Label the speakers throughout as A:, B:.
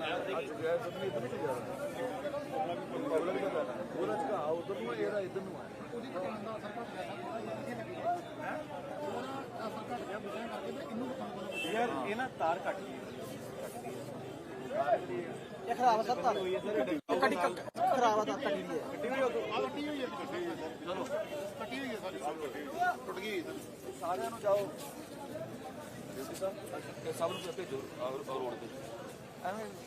A: ਅੱਜ ਗਿਆ ਸਭ ਇਧਰ ਨੂੰ ਜਾ ਪਬਲਿਕ ਦਾ ਉਹਦਾ ਉਧਰ ਨੂੰ ਇਹਦਾ ਇਧਰ ਨੂੰ ਆ
B: ਯਾਰ ਇਹ ਨਾ ਤਾਰ ਕੱਟ ਗਈ
C: ਇਹ ਖਰਾਬ ਆ ਸਰ। ਤਾਰ ਕੱਟੀ ਖਰਾਬ ਆ ਤਾਰ ਕੱਟੀ ਦੀ ਹੈ
A: ਸਾਰਿਆਂ ਨੂੰ ਜਾਓ। ਸਭ ਨੂੰ ਭੇਜੋ ਔਰ ਰੋਡ ਤੇ।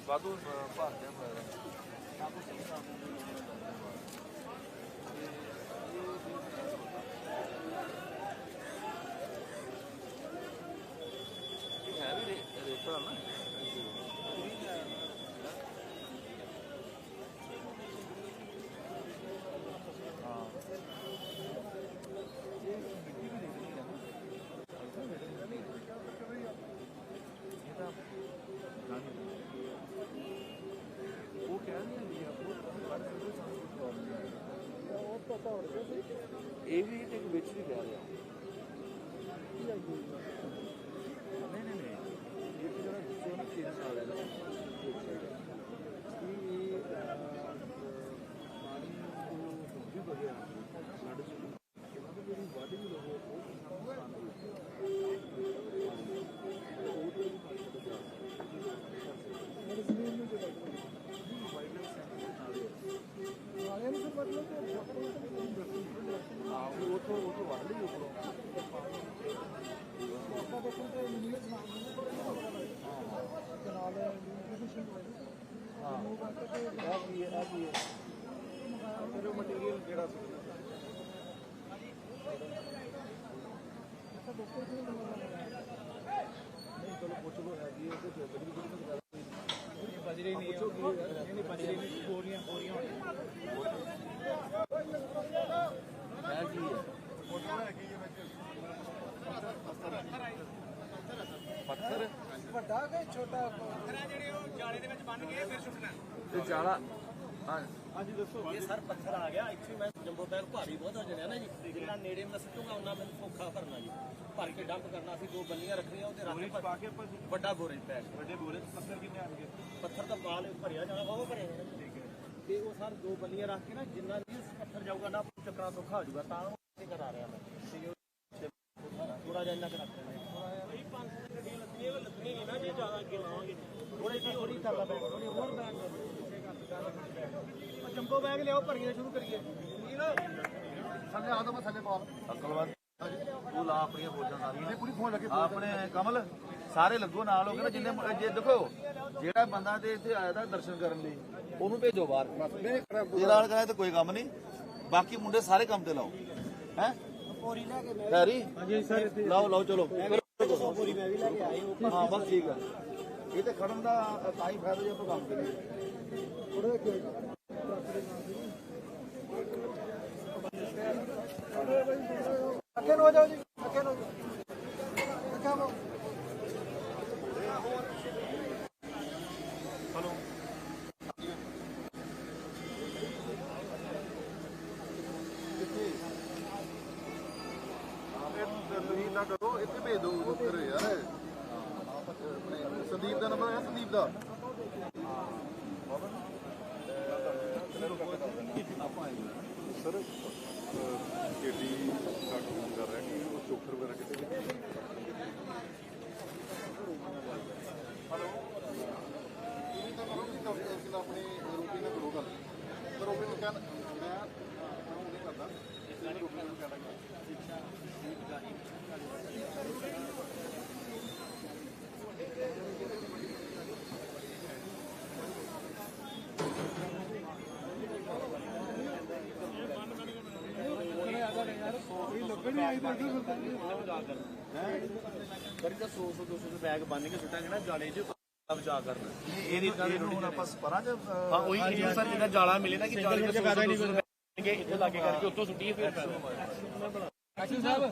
A: ਐਵੇਂ ਵਾਧੂ ਭਾਰਤਿਆਂ ਫਾਇਦਾ ਇਹ ਹੈ ਵੀ ਰੇ- ਰੇਤਾ ਨਾ ਉਹ ਕਹਿ ਨਹੀਂ ਹੁੰਦੀ ਆ ਉਹ ਕੱਢ ਕੇ ਸਾਨੂੰ ਕੋਈ ਇਹ ਵੀ ਤੇ ਵਿੱਚ ਵੀ ਕਹਿ ਰਿਹਾ। ਨਹੀਂ ਨਹੀਂ ਨਹੀਂ। ਇਹ ਜਿਹੜਾ ਵਿੱਚੋਂ ਨਾ ਤਿੰਨ ਸਾਲ ਹੈ ਨਾ ਇਹ ਇਹ ਅਹ, ਪਾਣੀ ਤੋਂ ਵੀ ਵਗਿਆ ਸਾਡੇ ਚ ਇਹਨਾਂ ਦੀ ਜਿਹੜੀ ਵਾਢੀ ਵੀ ਹੋਵੇ ਉਹ ਨੁਕਸਾਨ ਹੋਵੇ ਉਹ ਤੇ ਵੀ ਪਾਣੀ ਤੋਂ ਬਚਾ ਮੇਰੇ ਜ਼ਮੀਨ ਨੂੰ ਜਿਹੜਾ ਵਾਈਲਡ ਸੈਂਟਰ ਦੇ ਨਾਲ ਹੀ ਹੈ।
C: ਨਾਲੇ ਨੂੰ ਫਿਰ ਮਤਲਬ
A: ਹਾਂ ਉਹ ਤੋਂ ਉਹ ਤੋਂ ਵੱਢ ਲਈ ਉੱਪਰੋਂ
C: ਆਪਾਂ ਦੇਖੋ ਤੇ ਨੀਲੇ ਸਮਾਨ ਦੇ ਨਾਲ ਨਿਊਟ੍ਰੀਸ਼ਨ ਹੋਈ
A: ਹਾਂ
C: ਉਹ ਕਰਕੇ ਤੇ
A: ਆ ਕੀ ਆ। ਕੀ ਫਿਰ ਉਹ ਮਟੀਰੀਅਲ ਕਿਹੜਾ ਸੀ ਨਹੀਂ ਚਲੋ ਪੁੱਛ ਲੋ ਹੈਗੀ ਹੈ ਤੇ ਫਿਰ ਬੜੀ ਬੜੀ ਗੱਲ
B: ਬਜਰੀ ਨਹੀਂ ਨਹੀਂ ਬਜਰੀ ਨਹੀਂ ਬੋਰੀਆਂ ਬੋਰੀਆਂ
A: ਹੈ ਕੀ ਹੈ ਪੱਥਰ
C: ਵੱਡਾ ਕਿ ਛੋਟਾ
A: ਤੇ ਜਾਲਾ ਹਾਂ।
B: ਹਾਂਜੀ ਦੱਸੋ।
D: ਇਹ ਸਰ ਪੱਥਰ ਆ ਗਿਆ ਇੱਥੇ ਮੈਂ ਜੰਬੋ ਬੈਗ ਭਾਰੀ ਬਹੁਤ ਹੋ ਜਾਣਾ ਨਾ ਜੀ। ਜਿੰਨਾ ਨੇੜੇ ਮੈਂ ਸੁੱਟੂਗਾ ਉਹਨਾਂ ਮੈਨੂੰ ਫੋਖਾ ਭਰਨਾ ਜੀ। ਭਰ ਕੇ ਡੰਪ ਕਰਨਾ ਸੀ ਦੋ ਬੱਲੀਆਂ ਰੱਖਣੀਆਂ ਉਹਦੇ ਰੱਖ
B: ਪਾ ਕੇ
D: ਵੱਡਾ ਬੋਰੇ ਪੈਕ
B: ਵੱਡੇ ਬੋਰੇ ਪੱਥਰ ਕਿੰਨੇ ਆਣਗੇ
D: ਪੱਥਰ ਤਾਂ ਪਾਲ ਭਰਿਆ ਜਾਣਾ ਉਹ ਭਰਿਆ ਜਾਣਾ। ਠੀਕ ਹੈ। ਤੇ ਉਹ ਸਰ ਦੋ ਬੱਲੀਆਂ ਰੱਖ ਕੇ ਨਾ ਜਿੰਨਾ ਵੀ ਉਸ ਪੱਥਰ ਜਾਊਗਾ ਨਾ ਚੱਕਣਾ ਸੌਖਾ ਹੋ ਜਾਊਗਾ ਤਾਂ ਉਹ ਕਰਾ ਰਿਹਾ ਮੈਂ। ਤੇ ਉਹ ਥੋੜਾ ਜਿਹਾ ਇੰਨਾ ਕੁ ਰੱਖ ਲੈਣਾ ਬਈ 500 ਦੀ ਗੱਡੀਆਂ ਲੱਗਣੀਆਂ ਉਹ ਲੱਗਣੀਆਂ ਨਹੀਂ ਨਾ ਜੇ ਜ਼ਿਆਦਾ ਅੱਗੇ ਲਾਵਾਂਗੇ। ਥੋੜੀ ਜਿਹੀ ਥੋੜੀ ਕਰ ਲਾ ਬੈਗ ਥੋੜੀ ਹੋਰ ਬੈਗ ਉਹ ਜੰਬੋ ਬੈਗ ਲਿਆਓ ਭਰੀਆਂ ਸ਼ੁਰੂ ਕਰੀਏ। ਠੀਕ ਨਾ?
A: ਥੱਲੇ ਆ ਦੋ ਮੈਂ ਥੱਲੇ ਪਾ ਅਕਲਵਾਦ ਤੂੰ ਲਾ ਆਪਣੀਆਂ ਫੌਜਾਂ ਸਾਰੀਆਂ। ਨੇ ਪੂਰੀ ਫੌਜ ਲੱਗੇ ਆਪਣੇ ਕਮਲ ਸਾਰੇ ਲੱਗੋ ਨਾਲ ਹੋ ਕੇ ਨਾ ਜਿੰਨੇ ਜੇ ਦੇਖੋ ਜਿਹੜਾ ਬੰਦਾ ਤੇ ਇੱਥੇ ਆਇਆ ਦਾ ਦਰਸ਼ਨ ਕਰਨ ਲਈ ਉਹਨੂੰ ਭੇਜੋ ਬਾਹਰ। ਤੇਰਾ ਨਾਲ ਕਰਾਇਆ ਤਾਂ ਕੋਈ ਕੰਮ ਨਹੀਂ। ਬਾਕੀ ਮੁੰਡੇ ਸਾਰੇ ਕੰਮ ਤੇ ਲਾਓ। ਹੈ?
C: ਪੋਰੀ ਲੈ ਕੇ
A: ਹੈਰੀ?
B: ਹਾਂਜੀ ਸਰ
A: ਲਾਓ ਲਾਓ ਚਲੋ।
C: ਪੋਰੀ ਮੈਂ ਵੀ ਲੈ ਕੇ ਆਈ ਉਹ
A: ਹਾਂ ਬਸ ਠੀਕ ਹੈ ਇਹ ਤੇ ਖੜਨ ਦਾ ਤਾਂ ਹੀ ਫਾਇਦਾ ਜੇ ਆਪਾਂ ਕੰਮ ਕਰੀਏ।
C: ਥੋੜੇ ਅੱਗੇ ਨੂੰ ਹੋ ਜਾਓ ਜੀ ਅੱਗੇ ਨੂੰ ਹੋ ਜਾਓ ਅੱਗੇ ਆਓ
A: ਤੁਸੀਂ ਨਾ ਕਰੋ ਇੱਥੇ ਭੇਜ ਦਿਓ ਫਿਰ ਯਾਰ ਆਪਣੇ ਸੰਦੀਪ ਦਾ ਨੰਬਰ ਹੈ ਸੰਦੀਪ ਦਾ?
E: ਸਰ ਗੱਡੀ ਸਾਡਾ ਫੋਨ ਕਰ ਰਿਹਾ ਕਿ ਉਹ ਚੋਕਰ ਵਗੈਰਾ ਕਿਤੇ ਵੀ?
A: ਤੁਸੀਂ ਤਾਂ ਕਰੋ ਕਿ ਤੁਸੀਂ ਆਪਣੀ ਰੂਟੀਨ ਨਾਲ ਕਰੋ ਗੱਲ। ਪਰ ਉਹ ਵੀ ਕਹਿਣ ਮੈਂ ਉਹ ਨਹੀਂ ਕਰਦਾ। ਇਸ ਰੂਟੀਨ ਨੂੰ ਕਹਿਣਾ
D: ਕਰੀ ਤਾਂ 100 100 200 ਦੇ ਬੈਗ ਬੰਨ ਕੇ ਸੁੱਟਾਂਗੇ ਨਾ ਜਾਲੇ 'ਚ ਬਚਾ ਕਰਨਾ
A: ਇਹ ਨਹੀਂ ਇਹਨੂੰ ਹੁਣ ਆਪਾਂ ਸਪਰਾਂ ਚ
D: ਹਾਂ ਉਹੀ ਇਹ ਸਰ ਜਿਹੜਾ ਜਾਲਾ ਮਿਲੇ ਨਾ ਕਿ ਜਾਲੇ 'ਚ ਫਾਇਦਾ ਨਹੀਂ ਕੋਈ ਇੱਥੇ ਲਾਗੇ ਕਰਕੇ ਉੱਥੋਂ ਸੁੱਟੀਏ ਫਿਰ ਫਾਇਦਾ
C: ਕਾਸ਼ੀ ਸਾਹਿਬ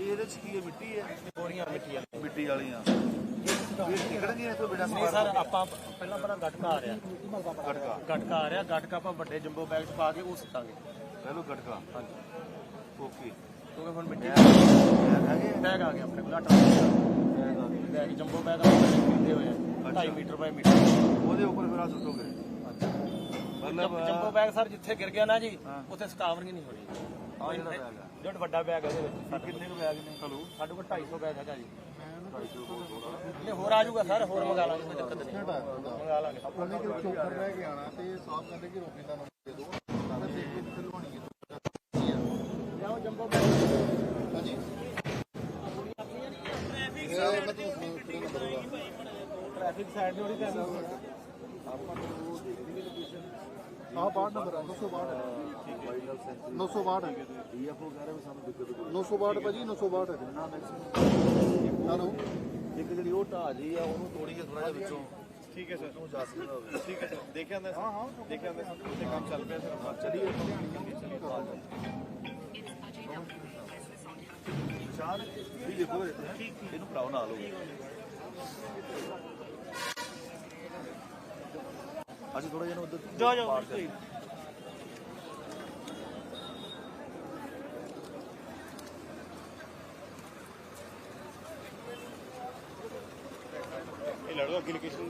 A: ਇਹਦੇ ਚ ਕੀ ਹੈ ਮਿੱਟੀ ਹੈ
D: ਬੋਰੀਆਂ ਮਿੱਟੀਆਂ
A: ਮਿੱਟੀ ਵਾਲੀਆਂ ਇਹ ਨਿਕਲਣਗੀਆਂ ਤੋਂ ਬਿਨਾਂ
D: ਨਹੀਂ ਸਰ ਆਪਾਂ ਪਹਿਲਾਂ ਬੜਾ ਗਟਕਾ ਆ ਰਿਹਾ।
A: ਗਟਕਾ।
D: ਗਟਕਾ ਆ ਰਿਹਾ ਗਟਕਾ ਆਪਾਂ ਵੱਡੇ ਜੰਬੋ ਬੈਗ 'ਚ ਪਾ ਕੇ ਉਹ ਸੁੱਟਾਂਗੇ।
A: ਪਹਿਲੋ ਗਟਕਾ
D: ਹਾਂਜੀ।
A: ਓਕੇ।
D: ਕਿਉਂਕਿ ਹੁਣ ਮਿੱਟੀ ਬੈਗ ਆ ਗਿਆ। ਆਪਣੇ ਕੋਲ 8 ਬੈਗ ਆ ਗਿਆ। ਬੈਗ ਜੰਬੋ ਬੈਗ ਆ ਕੀਤੇ ਹੋਏ ਆ 2.5 ਮੀਟਰ ਬਾਈ ਮੀਟਰ।
A: ਉਹਦੇ ਉੱਪਰ ਫਿਰ ਆ ਸੁੱਟੋਗੇ ਮਤਲਬ
D: ਜੰਬੋ ਬੈਗ ਸਰ ਜਿੱਥੇ ਗਿਰ ਗਿਆ ਨਾ ਜੀ ਉੱਥੇ ਸਕਾਵਰਿੰਗ ਨਹੀਂ ਹੋ ਰਹੀ
A: ਆ ਜਿਹੜਾ ਬੈਗ ਆ।
D: ਜਿਹੜਾ ਵੱਡਾ ਬੈਗ ਹੈ ਇਹਦੇ ਵਿੱਚ
A: ਕਿੰਨੇ ਕੁ ਬੈਗ ਨੇ? ਹਲੋ?
D: ਸਾਡੇ ਕੋਲ 250 ਬੈਗ ਹੈਗਾ ਜੀ। ਇਹ ਹੋਰ ਆ ਜਾਊਗਾ ਸਰ ਹੋਰ ਮੰਗਾ ਲਾਂਗੇ ਕੋਈ ਦਿੱਕਤ ਨਹੀਂ। ਮੰਗਾ ਲਾਂਗੇ।
F: ਉਹਨੇ ਕਿ ਚੋਕਰ ਰਹਿ ਕੇ ਆਣਾ ਤੇ ਸਾਫ਼ ਕਹਿੰਦੇ ਕਿ ਰੋਟੀ ਦਾ ਨੰਬਰ ਦੇ ਦਿਓ ਤਾਂ ਦੇਖ ਕੇ ਕਿੱਥੇ ਲਵਾਉਣੀ ਹੈ
D: ਲਿਆਓ ਜੰਬੋ ਬੈਗ
F: ਹਾਂਜੀ ਇਹ ਉਹਨਾਂ ਤੋਂ ਕਿਹੜਾ ਨੰਬਰ ਹੋਗਾ
D: ਟ੍ਰੈਫਿਕ ਸਾਈਡ ਦੀ ਹੋਣੀ ਤੇ
F: ਆਹ 62 ਨੰਬਰ ਆ 962 962 ਹੈ
A: ਡੀਐਫਓ ਕਹਿ ਰਹੇ ਵੀ ਸਾਨੂੰ ਦਿੱਕਤ ਕੋਈ
F: 962 ਭਾਜੀ 962 ਹੈ
A: ਨਾ ਮੈਕਸਿਮਮ
F: ਹਲੋ
A: ਇੱਕ ਜਿਹੜੀ ਉਹ ਢਾਹ ਜੀ ਆ ਉਹਨੂੰ ਤੋੜੀਏ ਥੋੜਾ ਜਿਹਾ ਵਿੱਚੋਂ
E: ਠੀਕ ਹੈ ਸਰ
A: ਨੂੰ ਜਾ ਸਕਦਾ ਹੋਵੇ
E: ਠੀਕ ਹੈ ਸਰ ਦੇਖਿਆ। ਅੰਦਰ ਹਾਂ ਹਾਂ ਦੇਖਿਆ ਸਰ ਤੇ ਕੰਮ ਚੱਲ ਪਿਆ ਸਰ
A: ਚਲਿਏ। ਚਾਰ ਵੀ ਦੇਖੋ ਇਹਨੂੰ ਭਰਾਓ ਨਾਲ ਅਸੀਂ ਥੋੜਾ ਜਿਹਾ ਉਧਰ ਜਾ ਜਾ
E: ਇਹ ਲੜੋ ਅੱਗੇ ਲੋਕੇਸ਼ਨ